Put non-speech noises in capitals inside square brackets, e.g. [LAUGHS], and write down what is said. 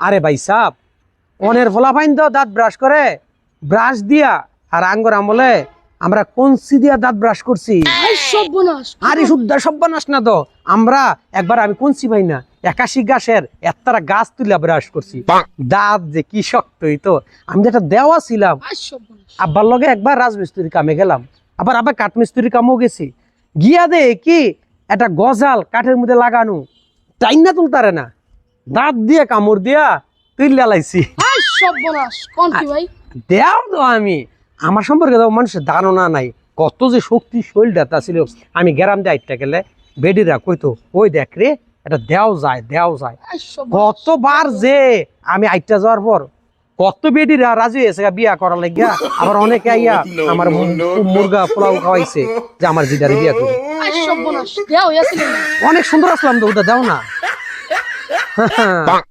আরে ভাই সাপ অনের ফলাফাইন তো দাঁত ব্রাশ করে ব্রাশ দিয়া আর আঙ্গর আমলে আমরা কনসি দিয়া দাঁত ব্রাশ করছি। আরে শুদ্ধ সব্যনাশ না তো আমরা একবার আমি কনসি ভাই না একাশি গাছের এত্তারা গাছ তুলে ব্রাশ করছি। দাঁত যে কি শক্ত হইতো আমি যেটা দেওয়া ছিলাম আব্বার লগে একবার রাজমিস্ত্রির কামে গেলাম আবার আবার কাঠমিস্ত্রির কামেও গেছি। গিয়া দে কি একটা গজাল কাঠের মধ্যে লাগানো টাইনা তুলতারে না। দাঁত দিয়ে কামড় দিয়া তুইলা লাইছি। দেও তো আমি। আমার সম্পর্কে তো মানুষের ধারণা নাই। কত যে শক্তি শরীরটা ছিল আমি গ্যারাম দিয়ে আইটটা গেলে বেডিরা কইতো ওই দেখ রে এটা দেও যায় দেও যায়। কতবার যে আমি আইটা যাওয়ার পর কত বেডিরা রাজি হয়েছে বিয়া করা লাগিয়া। আবার অনেকে আইয়া আমার মুরগা পোলাও খাওয়াইছে যে আমার জিদারে বিয়া করি। অনেক সুন্দর আসলাম তো ওটা দাও না। [LAUGHS] Bonk.